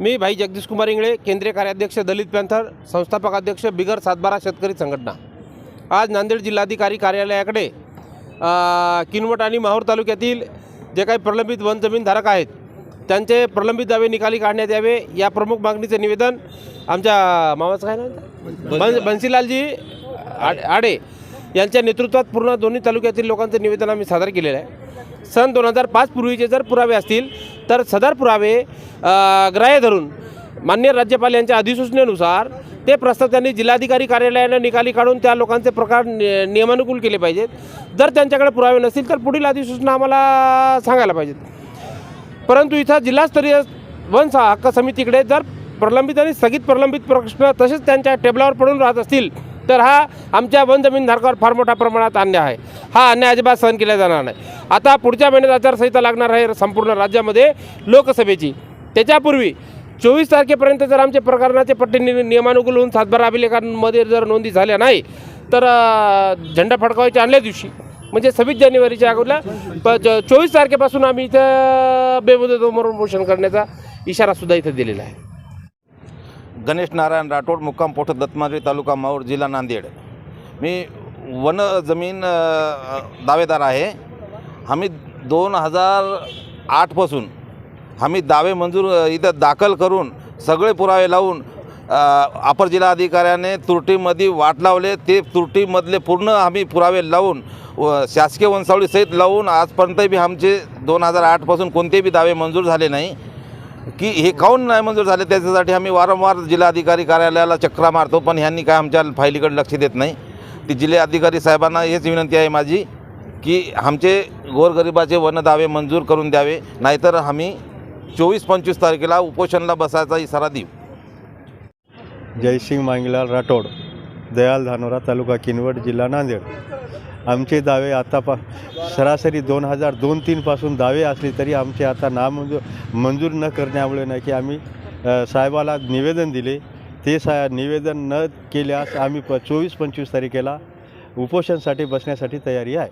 मी भाई जगदीश कुमार इंगळे केंद्रीय कार्याध्यक्ष दलित पॅन्थर संस्थापक अध्यक्ष बिगर सातबारा शेतकरी संघटना. आज नांदेड जिल्हाधिकारी कार्यालयाकडे किनवट आणि माहूर तालुक्यातील जे काही प्रलंबित वन जमीन धारक आहेत त्यांचे प्रलंबित दावे निकाली काढण्यात यावे या प्रमुख मागणीचे निवेदन आमच्या मामाचं काय नाव बन बन्सीलालजी आड- आडे. यांच्या नेतृत्वात पूर्ण दोन्ही तालुक्यातील लोकांचं निवेदन आम्ही सादर केलेलं आहे. सन दोन हजार पाच पूर्वीचे जर पुरावे असतील तर सदर पुरावे ग्राह्य धरून मान्य राज्यपाल यांच्या अधिसूचनेनुसार ते प्रस्ताव त्यांनी जिल्हाधिकारी कार्यालयानं निकाली काढून त्या लोकांचे प्रकार नियमानुकूल केले पाहिजेत. जर त्यांच्याकडे पुरावे नसतील तर पुढील अधिसूचना आम्हाला सांगायला पाहिजेत. परंतु इथं जिल्हास्तरीय वन हक्क समितीकडे जर प्रलंबित आणि स्थगित प्रलंबित प्रश्न तसेच त्यांच्या टेबलावर पडून राहत असतील तर हा आमच्या वन जमीनधारकावर फार मोठ्या प्रमाणात अन्याय आहे हा अन्याय अजिबात सहन केला जाणार नाही आता पुढच्या महिन्यात आचारसंहिता लागणार आहे संपूर्ण राज्यामध्ये लोकसभेची त्याच्यापूर्वी चोवीस तारखेपर्यंत जर आमचे प्रकरणाचे पट्टे नि नियमानुकूल होऊन सातबारा अभिलेखांमध्ये जर नोंदी झाल्या नाही तर झेंडा फडकावायच्या आणल्या दिवशी म्हणजे सव्वीस जानेवारीच्या अगोदरला प चोवीस तारखेपासून आम्ही इथं बेमुदत उपोषण करण्याचा इशारासुद्धा इथं दिलेला आहे गणेश नारायण राठोड मुक्काम पोट दत्तमागरी तालुका माऊर जिल्हा नांदेड. मी वन जमीन दावेदार आहे. आम्ही दोन हजार आठपासून आम्ही दावे मंजूर इथं दाखल करून सगळे पुरावे लावून अ, अपर जिल्हाधिकाऱ्याने तुरटीमध्ये वाट लावले. ते तुरटीमधले पूर्ण आम्ही पुरावे लावून व शासकीय वंशावळीसहित लावून आजपर्यंत बी आमचे दोन हजार आठपासून कोणतेही बी दावे मंजूर झाले नाही. की हे काऊन नाही मंजूर झाले? त्याच्यासाठी आम्ही वारंवार जिल्हाधिकारी कार्यालयाला चक्रा मारतो पण ह्यांनी काय आमच्या फायलीकडे लक्ष देत नाही. ती जिल्हाधिकारी साहेबांना हेच विनंती आहे माझी की आमचे गोरगरिबाचे वन दावे मंजूर करून द्यावे नाहीतर आम्ही चोवीस पंचवीस तारखेला उपोषणला बसायचा इशारा देऊ. जयसिंग मांगीलाल राठोड दयाल धानोरा तालुका किनवट जिल्हा नांदेड. आमचे दावे आता पा सरासरी दोन हजार दोन तीनपासून दावे असले तरी आमचे आता नामंजूर मंजूर न करण्यामुळे नाही की आम्ही साहेबाला निवेदन दिले. ते सा निवेदन न केल्यास आम्ही प चोवीस पंचवीस तारखेला उपोषणसाठी बसण्यासाठी तयारी आहे.